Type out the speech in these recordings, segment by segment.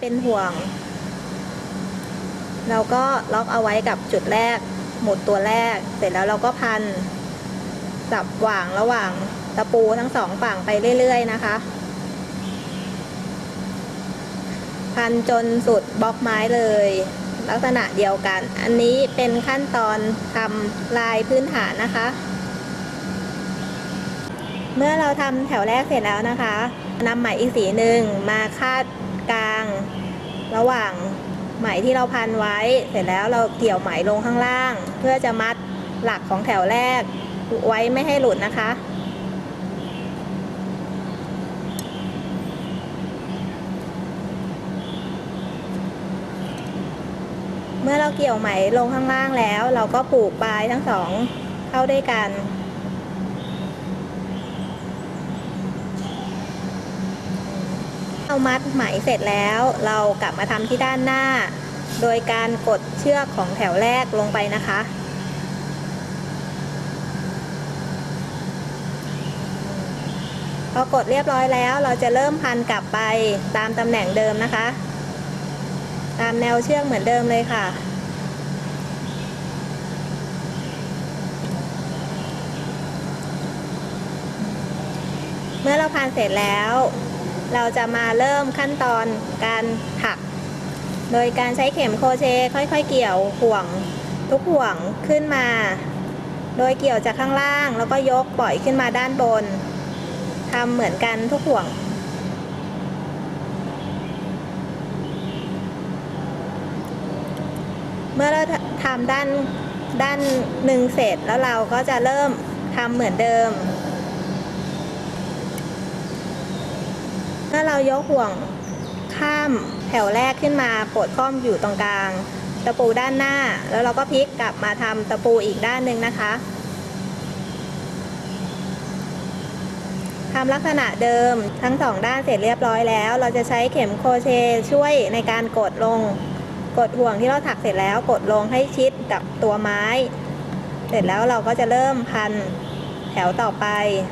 เป็นห่วง เราก็ล็อกเอาไว้กับจุดแรก หมุดตัวแรก เสร็จแล้วเราก็พันสับหว่างระหว่างตะปูทั้งสองฝั่งไปเรื่อยๆนะคะ พันจนสุดบล็อกไม้เลย ลักษณะเดียวกัน อันนี้เป็นขั้นตอนทำลายพื้นฐานนะคะ เมื่อเราทำแถวแรกเสร็จแล้วนะคะนำไหมอีกสีหนึ่งมาคาด กลาง ระหว่างไหมที่เราพันไว้ เสร็จแล้วเราเกี่ยวไหมลงข้างล่าง เพื่อจะมัดหลักของแถวแรกไว้ไม่ให้หลุดนะคะ เมื่อเราเกี่ยวไหมลงข้างล่างแล้ว เราก็ผูกปลายทั้งสองเข้าด้วยกัน เรามัดไหมเสร็จแล้ว เรากลับมาทำที่ด้านหน้า โดยการกดเชือกของแถวแรกลงไปนะคะ พอกดเรียบร้อยแล้วเราจะเริ่มพันกลับไปตามตำแหน่งเดิมนะคะ ตามแนวเชือกเหมือนเดิมเลยค่ะเมื่อเราพันเสร็จแล้ว เราจะมาเริ่มขั้นตอนการถัก โดยการใช้เข็มโครเชต์ค่อยๆ เกี่ยวห่วงทุกห่วงขึ้นมา โดยเกี่ยวจากข้างล่างแล้วก็ยกปล่อยขึ้นมาด้านบนทำเหมือนกันทุกห่วงเมื่อเราทำด้านด้านหนึ่งเสร็จแล้วเราก็จะเริ่มทำเหมือนเดิม เมื่อเรายกห่วงข้ามแถวแรกขึ้นมาปลดข้อมอยู่ตรงกลาง ตะปูด้านหน้า แล้วเราก็พลิกกลับมาทำตะปูอีกด้านหนึ่งนะคะทำลักษณะเดิมทั้งสองด้านเสร็จเรียบร้อยแล้ว เราจะใช้เข็มโครเชต์ช่วยในการกดลง กดห่วงที่เราถักเสร็จแล้วกดลงให้ชิดกับตัวไม้ เสร็จแล้วเราก็จะเริ่มพันแถวต่อไป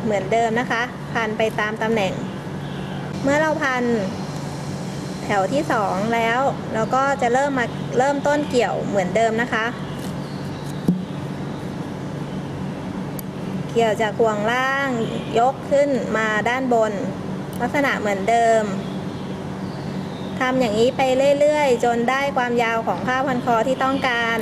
เหมือนเดิมนะคะ พันไปตามตำแหน่ง เมื่อเราพันแถวที่สองแล้ว เราก็จะเริ่มมาเริ่มต้นเกี่ยวเหมือนเดิมนะคะ เกี่ยวจากห่วงล่างยกขึ้นมาด้านบน ลักษณะเหมือนเดิมทำอย่างนี้ไปเรื่อยๆ จนได้ความยาวของผ้าพันคอที่ต้องการ